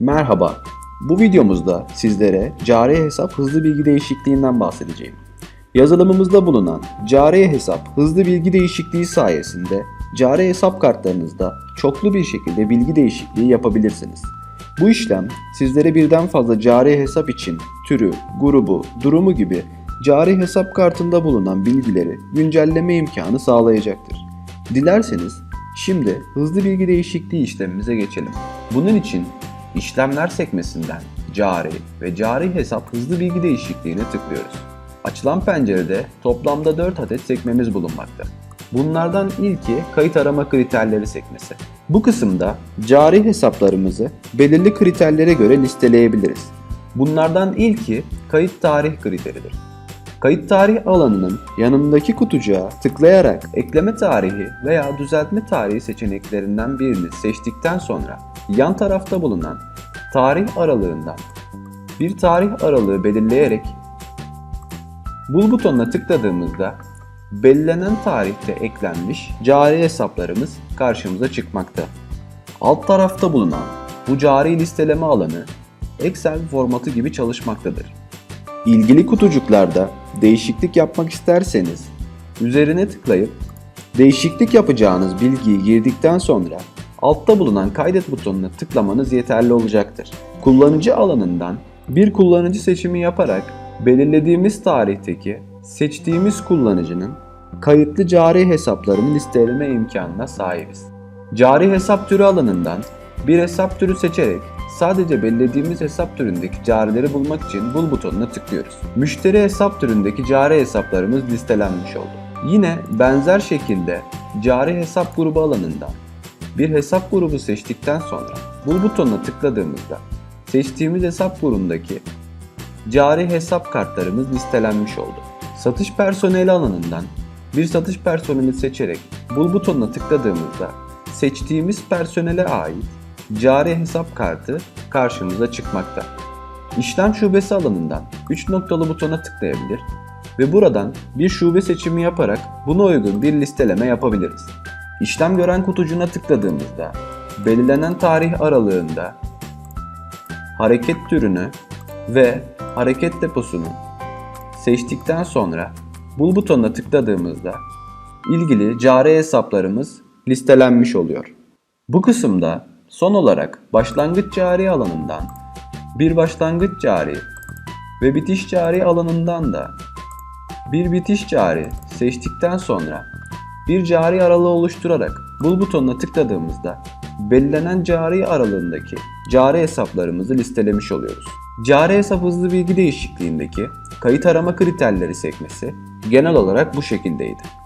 Merhaba. Bu videomuzda sizlere cari hesap hızlı bilgi değişikliğinden bahsedeceğim. Yazılımımızda bulunan cari hesap hızlı bilgi değişikliği sayesinde cari hesap kartlarınızda çoklu bir şekilde bilgi değişikliği yapabilirsiniz. Bu işlem sizlere birden fazla cari hesap için türü, grubu, durumu gibi cari hesap kartında bulunan bilgileri güncelleme imkanı sağlayacaktır. Dilerseniz şimdi hızlı bilgi değişikliği işlemimize geçelim. Bunun için işlemler sekmesinden cari ve cari hesap hızlı bilgi değişikliğine tıklıyoruz. Açılan pencerede toplamda 4 adet sekmemiz bulunmakta. Bunlardan ilki kayıt arama kriterleri sekmesi. Bu kısımda cari hesaplarımızı belirli kriterlere göre listeleyebiliriz. Bunlardan ilki kayıt tarih kriteridir. Kayıt tarih alanının yanındaki kutucuğa tıklayarak ekleme tarihi veya düzeltme tarihi seçeneklerinden birini seçtikten sonra yan tarafta bulunan tarih aralığından bir tarih aralığı belirleyerek Bul butonuna tıkladığımızda belirlenen tarihte eklenmiş cari hesaplarımız karşımıza çıkmakta. Alt tarafta bulunan bu cari listeleme alanı Excel formatı gibi çalışmaktadır. İlgili kutucuklarda değişiklik yapmak isterseniz üzerine tıklayıp değişiklik yapacağınız bilgiyi girdikten sonra altta bulunan kaydet butonuna tıklamanız yeterli olacaktır. Kullanıcı alanından bir kullanıcı seçimi yaparak belirlediğimiz tarihteki seçtiğimiz kullanıcının kayıtlı cari hesaplarını listeleme imkanına sahibiz. Cari hesap türü alanından bir hesap türü seçerek sadece belirlediğimiz hesap türündeki carileri bulmak için bul butonuna tıklıyoruz. Müşteri hesap türündeki cari hesaplarımız listelenmiş oldu. Yine benzer şekilde cari hesap grubu alanından bir hesap grubu seçtikten sonra bul butonuna tıkladığımızda seçtiğimiz hesap grubundaki cari hesap kartlarımız listelenmiş oldu. Satış personeli alanından bir satış personeli seçerek bul butonuna tıkladığımızda seçtiğimiz personele ait cari hesap kartı karşımıza çıkmakta. İşlem şubesi alanından 3 noktalı butona tıklayabilir ve buradan bir şube seçimi yaparak buna uygun bir listeleme yapabiliriz. İşlem gören kutucuğuna tıkladığımızda belirlenen tarih aralığında hareket türünü ve hareket deposunu seçtikten sonra bul butonuna tıkladığımızda ilgili cari hesaplarımız listelenmiş oluyor. Bu kısımda son olarak başlangıç cari alanından bir başlangıç cari ve bitiş cari alanından da bir bitiş cari seçtikten sonra bir cari aralığı oluşturarak bul butonuna tıkladığımızda belirlenen cari aralığındaki cari hesaplarımızı listelemiş oluyoruz. Cari hesap hızlı bilgi değişikliğindeki kayıt arama kriterleri sekmesi genel olarak bu şekildeydi.